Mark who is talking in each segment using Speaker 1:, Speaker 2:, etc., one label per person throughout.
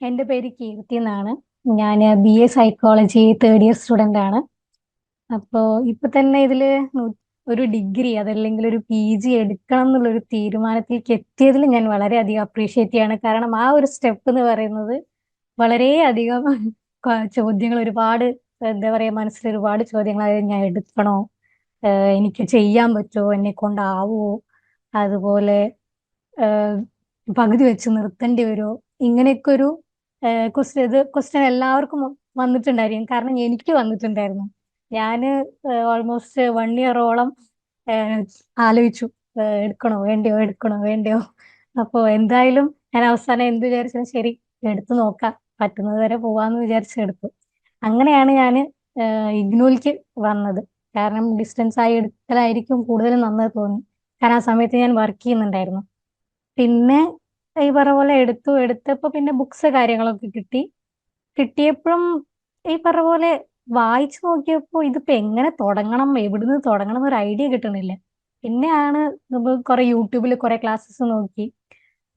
Speaker 1: എന്റെ പേര് കീർത്തി എന്നാണ്. ഞാൻ B A psychology third year student ആണ്. അപ്പോൾ ഇപ്പൊ തന്നെ ഇതിൽ ഒരു ഡിഗ്രി അതല്ലെങ്കിൽ ഒരു പി ജി എടുക്കണം എന്നുള്ളൊരു തീരുമാനത്തിലേക്ക് എത്തിയതിൽ ഞാൻ വളരെയധികം അപ്രീഷിയേറ്റ് ചെയ്യാണ്. കാരണം ആ ഒരു സ്റ്റെപ്പ് എന്ന് പറയുന്നത് വളരെയധികം ചോദ്യങ്ങൾ ഒരുപാട് എന്താ പറയാ മനസ്സിൽ ഒരുപാട് ചോദ്യങ്ങൾ അതായത് ഞാൻ എടുക്കണോ? എനിക്ക് ചെയ്യാൻ പറ്റുമോ എന്നെ കൊണ്ടാവുമോ അതുപോലെ പകുതി വെച്ച് നിർത്തേണ്ടി വരുമോ ഇങ്ങനെയൊക്കെ ഒരു ക്വസ്റ്റ്യൻ ഇത് ക്വസ്റ്റ്യൻ എല്ലാവർക്കും വന്നിട്ടുണ്ടായിരിക്കും. കാരണം എനിക്ക് വന്നിട്ടുണ്ടായിരുന്നു. ഞാൻ ഓൾമോസ്റ്റ് വൺ ഇയറോളം ആലോചിച്ചു. എടുക്കണോ വേണ്ടയോ എടുക്കണോ വേണ്ടയോ. അപ്പോൾ എന്തായാലും ഞാൻ അവസാനം എന്ത് വിചാരിച്ചാലും ശരി എടുത്തു നോക്കാം. പറ്റുന്നത് വരെ പോവാന്ന് വിചാരിച്ച് എടുത്തു. അങ്ങനെയാണ് ഞാൻ ഇഗ്നൂലിക്ക് വന്നത്. കാരണം ഡിസ്റ്റൻസ് ആയി എടുക്കലായിരിക്കും കൂടുതലും നന്നായി തോന്നി. കാരണം ആ സമയത്ത് ഞാൻ വർക്ക് ചെയ്യുന്നുണ്ടായിരുന്നു. പിന്നെ ഈ പറഞ്ഞ പോലെ എടുത്തു എടുത്തപ്പോൾ പിന്നെ ബുക്സ് കാര്യങ്ങളൊക്കെ കിട്ടി. കിട്ടിയപ്പോഴും ഈ പറഞ്ഞ പോലെ വായിച്ചു നോക്കിയപ്പോൾ ഇതിപ്പോ എങ്ങനെ തുടങ്ങണം എവിടുന്ന് തുടങ്ങണം ഒരു ഐഡിയ കിട്ടുന്നില്ല പിന്നെയാണ് നമ്മൾ കുറെ യൂട്യൂബിൽ കുറെ ക്ലാസ്സസ് നോക്കി.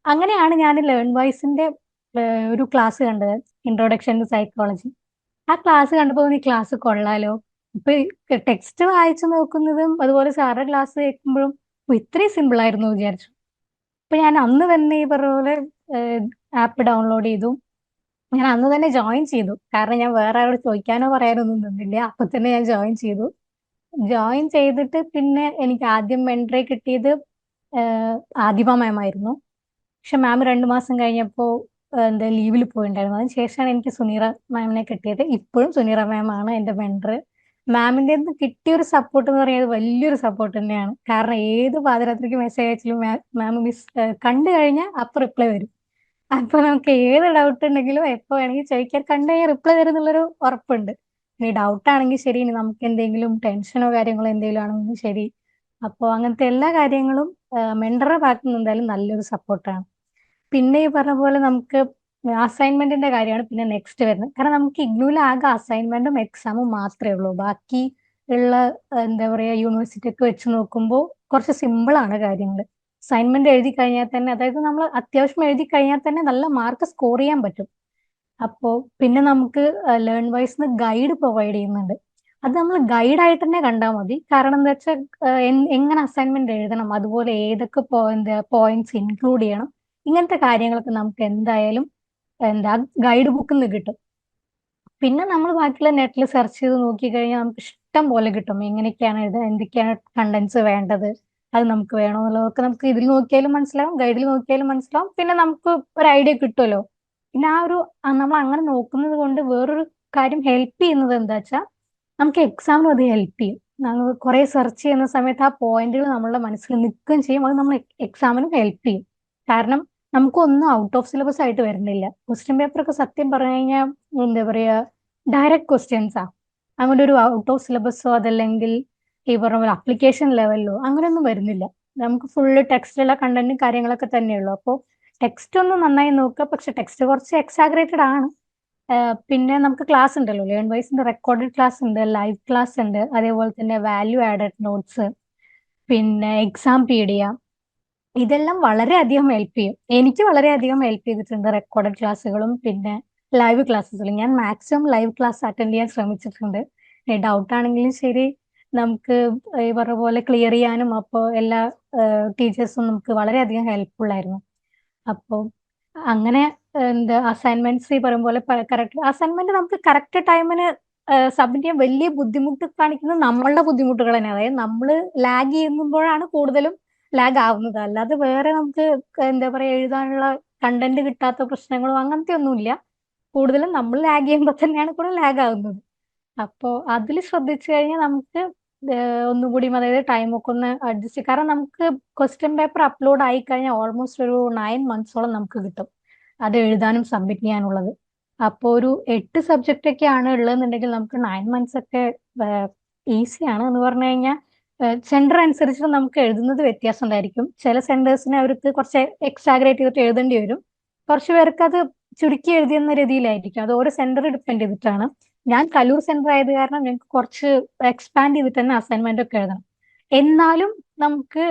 Speaker 1: അങ്ങനെയാണ് ഞാൻ ലേൺ വൈസിന്റെ ഒരു ക്ലാസ് കണ്ടത് ഇൻട്രൊഡക്ഷൻ ടു സൈക്കോളജി ആ ക്ലാസ് കണ്ടപ്പോൾ ഈ ക്ലാസ് കൊള്ളാലോ. ഇപ്പൊ ടെക്സ്റ്റ് വായിച്ചു നോക്കുന്നതും അതുപോലെ സാറിന്റെ ക്ലാസ് കേൾക്കുമ്പോഴും "ഓ, ഇത്രയും സിമ്പിൾ ആയിരുന്നു വിചാരിച്ചു. അപ്പൊ ഞാൻ അന്ന് തന്നെ ഈ പറഞ്ഞ ആപ്പ് ഡൗൺലോഡ് ചെയ്തു. ഞാൻ അന്ന് തന്നെ ജോയിൻ ചെയ്തു. കാരണം ഞാൻ വേറെ ആരോട് ചോദിക്കാനോ പറയാനോ ഒന്നും നിന്നില്ല അപ്പൊ തന്നെ ഞാൻ ജോയിൻ ചെയ്തു. ജോയിൻ ചെയ്തിട്ട് പിന്നെ എനിക്ക് ആദ്യം മെന്ററെ കിട്ടിയത് ആദിമ മാം ആയിരുന്നു. പക്ഷെ മാം രണ്ടു മാസം കഴിഞ്ഞപ്പോൾ എന്താ ലീവിൽ പോയിണ്ടായിരുന്നു. അതിന് ശേഷമാണ് എനിക്ക് സുനീറ മാമിനെ കിട്ടിയത്. ഇപ്പോഴും സുനീറ മാം ആണ് എന്റെ മെന്റർ മാമിന്റെ നിന്ന് കിട്ടിയ ഒരു സപ്പോർട്ട് എന്ന് പറയുന്നത് വലിയൊരു സപ്പോർട്ട് തന്നെയാണ്. കാരണം ഏത് പാതിരാത്രിക്ക് മെസ്സേജ് അയച്ചാലും മാം മിസ് കണ്ടു കഴിഞ്ഞാൽ അപ്പോൾ റിപ്ലൈ വരും. അപ്പൊ നമുക്ക് ഏത് ഡൗട്ട് ഉണ്ടെങ്കിലും എപ്പോ വേണമെങ്കിൽ ചോദിക്കാൻ കണ്ടു കഴിഞ്ഞാൽ റിപ്ലൈ തരും എന്നുള്ളൊരു ഉറപ്പുണ്ട്. ഇനി ഡൗട്ട് ആണെങ്കിൽ ശരി ഇനി നമുക്ക് എന്തെങ്കിലും ടെൻഷനോ കാര്യങ്ങളോ എന്തെങ്കിലും ആണെങ്കിലും ശരി. അപ്പോൾ അങ്ങനത്തെ എല്ലാ കാര്യങ്ങളും മെൻഡറെ ഭാഗത്ത് നിന്ന് എന്തായാലും നല്ലൊരു സപ്പോർട്ടാണ് പിന്നെ ഈ പറഞ്ഞ പോലെ നമുക്ക് അസൈൻമെന്റിന്റെ കാര്യമാണ് പിന്നെ നെക്സ്റ്റ് വരുന്നത്. കാരണം നമുക്ക് ഇഗ്നൂയിൽ ആകെ അസൈൻമെന്റും എക്സാമും മാത്രമേ ഉള്ളൂ. ബാക്കി ഉള്ള എന്താ പറയാ യൂണിവേഴ്സിറ്റി ഒക്കെ വെച്ച് നോക്കുമ്പോൾ കുറച്ച് സിമ്പിൾ ആണ് കാര്യങ്ങൾ അസൈൻമെന്റ് എഴുതി കഴിഞ്ഞാൽ തന്നെ അതായത് നമ്മൾ അത്യാവശ്യം എഴുതി കഴിഞ്ഞാൽ തന്നെ നല്ല മാർക്ക് സ്കോർ ചെയ്യാൻ പറ്റും. അപ്പോൾ പിന്നെ നമുക്ക് ലേൺ വൈസ് ഗൈഡ് പ്രൊവൈഡ് ചെയ്യുന്നുണ്ട്. അത് നമ്മൾ ഗൈഡായിട്ട് തന്നെ കണ്ടാൽ മതി. കാരണം എന്താ വെച്ചാൽ എങ്ങനെ അസൈൻമെന്റ് എഴുതണം അതുപോലെ ഏതൊക്കെ പോയിന്റ്സ് ഇൻക്ലൂഡ് ചെയ്യണം ഇങ്ങനത്തെ കാര്യങ്ങളൊക്കെ നമുക്ക് എന്തായാലും എന്താ ഗൈഡ് ബുക്കിൽ നിന്ന് കിട്ടും. പിന്നെ നമ്മൾ ബാക്കിയുള്ള നെറ്റിൽ സെർച്ച് ചെയ്ത് നോക്കിക്കഴിഞ്ഞാൽ നമുക്ക് ഇഷ്ടം പോലെ കിട്ടും. എങ്ങനെയൊക്കെയാണ് എഴുതുക എന്തൊക്കെയാണ് കണ്ടന്റ്സ് വേണ്ടത് അത് നമുക്ക് വേണമെന്നുള്ളതൊക്കെ നമുക്ക് ഇതിൽ നോക്കിയാലും മനസ്സിലാവും ഗൈഡിൽ നോക്കിയാലും മനസ്സിലാവും. പിന്നെ നമുക്ക് ഒരു ഐഡിയ കിട്ടുമല്ലോ. പിന്നെ ആ ഒരു നമ്മൾ അങ്ങനെ നോക്കുന്നത് കൊണ്ട് വേറൊരു കാര്യം ഹെൽപ്പ് ചെയ്യുന്നത് എന്താ വെച്ചാൽ നമുക്ക് എക്സാമിനും അത് ഹെൽപ്പ് ചെയ്യും. നമ്മൾ കുറെ സെർച്ച് ചെയ്യുന്ന സമയത്ത് ആ പോയിന്റുകൾ നമ്മളുടെ മനസ്സിൽ നിൽക്കുകയും ചെയ്യും. അത് നമ്മൾ എക്സാമിനും ഹെൽപ്പ് ചെയ്യും. കാരണം നമുക്കൊന്നും ഔട്ട് ഓഫ് സിലബസ് ആയിട്ട് വരുന്നില്ല. ക്വസ്റ്റ്യൻ പേപ്പർ ഒക്കെ സത്യം പറഞ്ഞു കഴിഞ്ഞാൽ എന്താ പറയാ ഡയറക്റ്റ് ക്വസ്റ്റ്യൻസാ അങ്ങനെ ഒരു ഔട്ട് ഓഫ് സിലബസോ അതല്ലെങ്കിൽ ഈ പറഞ്ഞ പോലെ അപ്ലിക്കേഷൻ ലെവലിലോ അങ്ങനെയൊന്നും വരുന്നില്ല. നമുക്ക് ഫുള്ള് ടെക്സ്റ്റിലുള്ള കണ്ടന്റും കാര്യങ്ങളൊക്കെ തന്നെയുള്ളൂ അപ്പോൾ ടെക്സ്റ്റ് ഒന്ന് നന്നായി നോക്കുക. പക്ഷെ ടെക്സ്റ്റ് കുറച്ച് എക്സാഗ്രേറ്റഡ് ആണ്. പിന്നെ നമുക്ക് ക്ലാസ് ഉണ്ടല്ലോ. ലേൺ വൈസിന്റെ റെക്കോർഡഡ് ക്ലാസ് ഉണ്ട് ലൈവ് ക്ലാസ് ഉണ്ട്. അതേപോലെ തന്നെ വാല്യൂ ആഡഡ് നോട്ട്സ് പിന്നെ എക്സാം പീഡിയ ഇതെല്ലാം വളരെയധികം ഹെൽപ്പ് ചെയ്യും. എനിക്ക് വളരെയധികം ഹെൽപ്പ് ചെയ്തിട്ടുണ്ട് റെക്കോർഡഡ് ക്ലാസ്സുകളും പിന്നെ ലൈവ് ക്ലാസ്സുകളും ഞാൻ മാക്സിമം ലൈവ് ക്ലാസ് അറ്റൻഡ് ചെയ്യാൻ ശ്രമിച്ചിട്ടുണ്ട്. ഡൗട്ട് ആണെങ്കിലും ശരി നമുക്ക് ഈ പറഞ്ഞ പോലെ ക്ലിയർ ചെയ്യാനും അപ്പോൾ എല്ലാ ടീച്ചേഴ്സും നമുക്ക് വളരെയധികം ഹെൽപ്ഫുൾ ആയിരുന്നു. അപ്പോൾ അങ്ങനെ എന്താ അസൈൻമെന്റ്സ് ഈ പറയും പോലെ കറക്റ്റ് അസൈൻമെന്റ് നമുക്ക് കറക്റ്റ് ടൈമിന് സബ്മിറ്റ് ചെയ്യാൻ വലിയ ബുദ്ധിമുട്ട് കാണിക്കുന്നത് നമ്മളുടെ ബുദ്ധിമുട്ടുകൾ തന്നെ. അതായത് നമ്മൾ ലാഗ് ചെയ്യുമ്പോഴാണ് കൂടുതലും ലാഗ് ആവുന്നത് അല്ലാതെ വേറെ നമുക്ക് എന്താ പറയാ എഴുതാനുള്ള കണ്ടന്റ് കിട്ടാത്ത പ്രശ്നങ്ങളോ അങ്ങനത്തെ ഒന്നുമില്ല. കൂടുതലും നമ്മൾ ലാഗ് ചെയ്യുമ്പോൾ തന്നെയാണ് കൂടെ ലാഗ് ആവുന്നത് അപ്പോ അതിൽ ശ്രദ്ധിച്ചു കഴിഞ്ഞാൽ നമുക്ക് ഒന്നുകൂടി ഒന്നും കൂടി അതായത് ടൈമൊക്കെ ഒന്ന് അഡ്ജസ്റ്റ് കാരണം നമുക്ക് ക്വസ്റ്റ്യൻ പേപ്പർ അപ്ലോഡ് ആയി കഴിഞ്ഞാൽ ഓൾമോസ്റ്റ് ഒരു നയൻ മന്ത്സോളം നമുക്ക് കിട്ടും. അത് എഴുതാനും സബ്മിറ്റ് ചെയ്യാനുള്ളത്. അപ്പോൾ ഒരു എട്ട് സബ്ജക്റ്റ് ഒക്കെ ആണ് ഉള്ളതെന്നുണ്ടെങ്കിൽ നമുക്ക് നയൻ മന്ത്സ് ഒക്കെ ഈസിയാണ് എന്ന് പറഞ്ഞു കഴിഞ്ഞാൽ സെന്റർ അനുസരിച്ച് നമുക്ക് എഴുതുന്നത് വ്യത്യാസം ഉണ്ടായിരിക്കും. ചില സെന്റേഴ്സിന് അവർക്ക് കുറച്ച് എക്സാഗ്രേറ്റ് ചെയ്തിട്ട് എഴുതേണ്ടി വരും. കുറച്ച് പേർക്ക് അത് ചുരുക്കി എഴുതിയെന്ന രീതിയിലായിരിക്കും. അത് ഓരോ സെന്റർ ഡിപ്പെൻഡ് ചെയ്തിട്ടാണ്. ഞാൻ കലൂർ സെന്റർ ആയത് കാരണം ഞങ്ങൾക്ക് കുറച്ച് എക്സ്പാൻഡ് ചെയ്തിട്ട് തന്നെ അസൈൻമെന്റ് ഒക്കെ എഴുതണം. എന്നാലും നമുക്ക്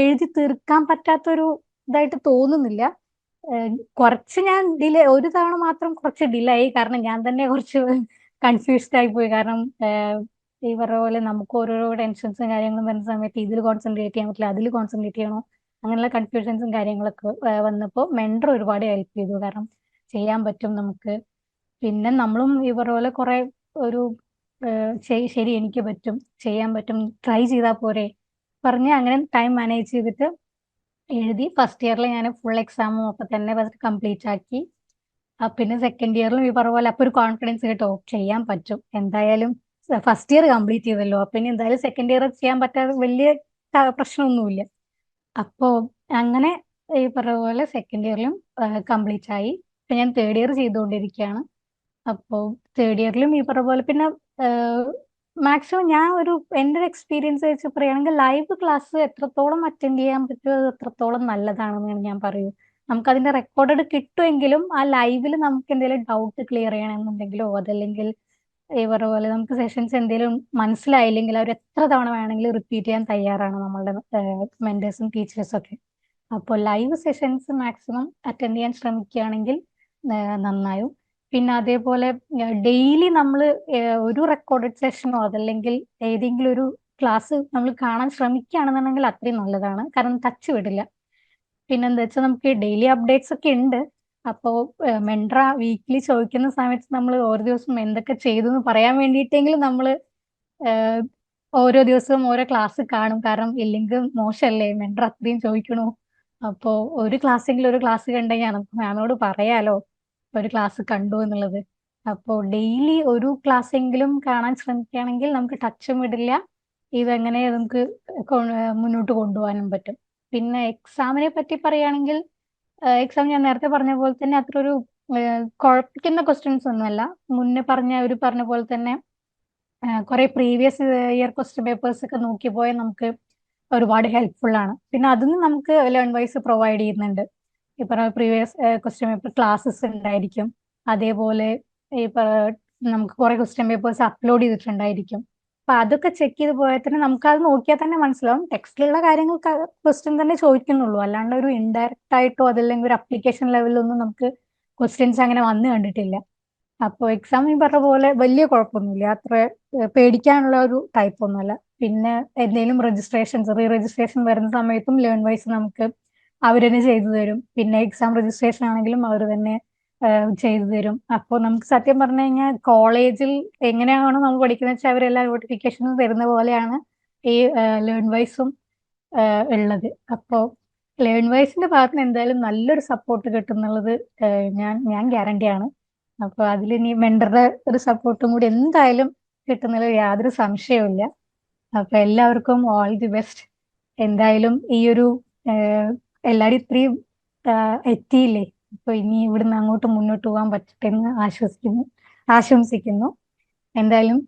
Speaker 1: എഴുതി തീർക്കാൻ പറ്റാത്തൊരു ഇതായിട്ട് തോന്നുന്നില്ല. കുറച്ച് ഞാൻ ഡിലേ ഒരു തവണ മാത്രം കുറച്ച് ഡിലേ ആയി. കാരണം ഞാൻ തന്നെ കുറച്ച് കൺഫ്യൂസ്ഡ് ആയി പോയി. കാരണം ഈ പറഞ്ഞ പോലെ നമുക്ക് ഓരോരോ ടെൻഷൻസും കാര്യങ്ങളും വരുന്ന സമയത്ത് ഇതിൽ കോൺസെൻട്രേറ്റ് ചെയ്യാൻ പറ്റില്ല അതിൽ കോൺസെൻട്രേറ്റ് ചെയ്യണോ? അങ്ങനെയുള്ള കൺഫ്യൂഷൻസും കാര്യങ്ങളൊക്കെ വന്നപ്പോൾ മെൻഡർ ഒരുപാട് ഹെൽപ്പ് ചെയ്തു. കാരണം ചെയ്യാൻ പറ്റും നമുക്ക്. പിന്നെ നമ്മളും ഈ പറഞ്ഞ പോലെ കുറെ ഒരു ശരി എനിക്ക് പറ്റും ചെയ്യാൻ പറ്റും ട്രൈ ചെയ്താൽ പോരെ പറഞ്ഞ് അങ്ങനെ ടൈം മാനേജ് ചെയ്തിട്ട് എഴുതി ഫസ്റ്റ് ഇയറിൽ ഞാൻ ഫുൾ എക്സാമും ഒക്കെ തന്നെ ഫസ്റ്റ് കംപ്ലീറ്റ് ആക്കി. പിന്നെ സെക്കൻഡ് ഇയറിലും ഈ പറഞ്ഞ പോലെ അപ്പൊ ഒരു കോൺഫിഡൻസ് കേട്ടോ. ചെയ്യാൻ പറ്റും. എന്തായാലും ഫസ്റ്റ് ഇയർ കംപ്ലീറ്റ് ചെയ്തല്ലോ. അപ്പൊ ഇനി എന്തായാലും സെക്കൻഡ് ഇയർ ചെയ്യാൻ പറ്റാതെ വലിയ പ്രശ്നമൊന്നുമില്ല. അപ്പോ അങ്ങനെ ഈ പറഞ്ഞ പോലെ സെക്കൻഡ് ഇയറിലും കംപ്ലീറ്റ് ആയി. ഇപ്പൊ ഞാൻ തേർഡ് ഇയർ ചെയ്തുകൊണ്ടിരിക്കുകയാണ്. അപ്പോൾ തേർഡ് ഇയറിലും ഈ പറഞ്ഞ പോലെ പിന്നെ മാക്സിമം ഞാൻ ഒരു എന്റെ ഒരു എക്സ്പീരിയൻസ് വെച്ച് പറയുകയാണെങ്കിൽ ലൈവ് ക്ലാസ് എത്രത്തോളം അറ്റൻഡ് ചെയ്യാൻ പറ്റുമോ അത് എത്രത്തോളം നല്ലതാണെന്നാണ് ഞാൻ പറയൂ നമുക്ക് അതിന്റെ റെക്കോർഡഡ് കിട്ടുമെങ്കിലും ആ ലൈവിൽ നമുക്ക് എന്തെങ്കിലും ഡൗട്ട് ക്ലിയർ ചെയ്യണമെന്നുണ്ടെങ്കിലോ അതല്ലെങ്കിൽ ഈ പറഞ്ഞ പോലെ നമുക്ക് സെഷൻസ് എന്തെങ്കിലും മനസ്സിലായില്ലെങ്കിൽ അവർ എത്ര തവണ വേണമെങ്കിലും റിപ്പീറ്റ് ചെയ്യാൻ തയ്യാറാണ് നമ്മളുടെ മെന്റേഴ്സും ടീച്ചേഴ്സും ഒക്കെ. അപ്പോൾ ലൈവ് സെഷൻസ് മാക്സിമം അറ്റൻഡ് ചെയ്യാൻ ശ്രമിക്കുകയാണെങ്കിൽ നന്നായും. പിന്നെ അതേപോലെ ഡെയിലി നമ്മൾ ഒരു റെക്കോർഡഡ് സെഷനോ അതല്ലെങ്കിൽ ഏതെങ്കിലും ഒരു ക്ലാസ് നമ്മൾ കാണാൻ ശ്രമിക്കുകയാണെന്നുണ്ടെങ്കിൽ അത്രയും നല്ലതാണ്. കാരണം ടച്ച് വിടില്ല. പിന്നെന്താ വെച്ചാൽ നമുക്ക് ഡെയിലി അപ്ഡേറ്റ്സ് ഒക്കെ ഉണ്ട്. അപ്പോൾ മെൻട്ര വീക്കിലി ചോദിക്കുന്ന സമയത്ത് നമ്മൾ ഓരോ ദിവസം എന്തൊക്കെ ചെയ്തു എന്ന് പറയാൻ വേണ്ടിയിട്ടെങ്കിലും നമ്മൾ ഓരോ ദിവസവും ഓരോ ക്ലാസ് കാണും. കാരണം ഇല്ലെങ്കിൽ മോശമല്ലേ മെൻട്ര അത്രയും ചോദിക്കണു. അപ്പോ ഒരു ക്ലാസ്സെങ്കിലും ഒരു ക്ലാസ് കണ്ടുകഴിഞ്ഞാൽ നമുക്ക് മാമിനോട് പറയാലോ ഒരു ക്ലാസ് കണ്ടു എന്നുള്ളത്. അപ്പോ ഡെയിലി ഒരു ക്ലാസ് എങ്കിലും കാണാൻ ശ്രമിക്കുകയാണെങ്കിൽ നമുക്ക് ടച്ചും വിടില്ല. ഇതെങ്ങനെ നമുക്ക് മുന്നോട്ട് കൊണ്ടുപോകാനും പറ്റും. പിന്നെ എക്സാമിനെ പറ്റി പറയുകയാണെങ്കിൽ എക്സാം ഞാൻ നേരത്തെ പറഞ്ഞ പോലെ തന്നെ അത്ര ഒരു കുഴപ്പിക്കുന്ന ക്വസ്റ്റ്യൻസ് ഒന്നുമല്ല. മുന്നേ പറഞ്ഞ ഒരു പറഞ്ഞ പോലെ തന്നെ കുറെ പ്രീവിയസ് ഇയർ ക്വസ്റ്റ്യൻ പേപ്പേഴ്സ് ഒക്കെ നോക്കി പോയാൽ നമുക്ക് ഒരുപാട് ഹെൽപ്ഫുൾ ആണ്. പിന്നെ അതിന് നമുക്ക് ലേൺ വൈസ് പ്രൊവൈഡ് ചെയ്യുന്നുണ്ട്. ഈ പറഞ്ഞ പ്രീവിയസ് ക്വസ്റ്റ്യൻ പേപ്പർ ക്ലാസ്സസ് ഉണ്ടായിരിക്കും. അതേപോലെ ഈ നമുക്ക് കുറെ ക്വസ്റ്റ്യൻ പേപ്പേഴ്സ് അപ്ലോഡ് ചെയ്തിട്ടുണ്ടായിരിക്കും. അപ്പൊ അതൊക്കെ ചെക്ക് ചെയ്ത് പോയാൽ തന്നെ നമുക്ക് അത് നോക്കിയാൽ തന്നെ മനസ്സിലാവും. ടെക്സ്റ്റിലുള്ള കാര്യങ്ങൾ ക്വസ്റ്റ്യൻ തന്നെ ചോദിക്കുന്നുള്ളൂ. അല്ലാണ്ട് ഒരു ഇൻഡയറക്റ്റ് ആയിട്ടോ അതല്ലെങ്കിൽ ഒരു അപ്ലിക്കേഷൻ ലെവലിലൊന്നും നമുക്ക് ക്വസ്റ്റ്യൻസ് അങ്ങനെ വന്നു കണ്ടിട്ടില്ല. അപ്പോൾ എക്സാം ഈ പറഞ്ഞ പോലെ വലിയ കുഴപ്പമൊന്നുമില്ല. അത്ര പേടിക്കാനുള്ള ഒരു ടൈപ്പ് ഒന്നുമല്ല. പിന്നെ എന്തെങ്കിലും രജിസ്ട്രേഷൻസ് റീ രജിസ്ട്രേഷൻ വരുന്ന സമയത്തും ലേൺ വൈസ് നമുക്ക് അവർ തന്നെ ചെയ്തു തരും. പിന്നെ എക്സാം രജിസ്ട്രേഷൻ ആണെങ്കിലും അവർ തന്നെ ചെയ്തു തരും. അപ്പോൾ നമുക്ക് സത്യം പറഞ്ഞു കഴിഞ്ഞാൽ കോളേജിൽ എങ്ങനെയാണോ നമ്മൾ പഠിക്കുന്നത് വെച്ചാൽ അവരെല്ലാം നോട്ടിഫിക്കേഷനും തരുന്ന പോലെയാണ് ഈ ലേൺ വൈസും ഉള്ളത്. അപ്പോൾ ലേൺ വൈസിന്റെ ഭാഗത്ത് നിന്ന് എന്തായാലും നല്ലൊരു സപ്പോർട്ട് കിട്ടുന്നുള്ളത് ഞാൻ ഞാൻ ഗ്യാരണ്ടിയാണ് അപ്പോൾ അതിൽ ഇനി മെന്ററുടെ ഒരു സപ്പോർട്ടും കൂടി എന്തായാലും കിട്ടുന്നതിൽ യാതൊരു സംശയവുമില്ല അപ്പൊ എല്ലാവർക്കും ഓൾ ദി ബെസ്റ്റ് എന്തായാലും ഈ ഒരു എല്ലാവരും ഇത്രയും എത്തിയില്ലേ? അപ്പൊ ഇനി ഇവിടുന്ന് അങ്ങോട്ട് മുന്നോട്ട് പോകാൻ പറ്റട്ടെ എന്ന് ആശ്വസിക്കുന്നു ആശംസിക്കുന്നു. എന്തായാലും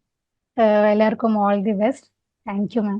Speaker 1: എല്ലാവർക്കും all the best thank you ma'am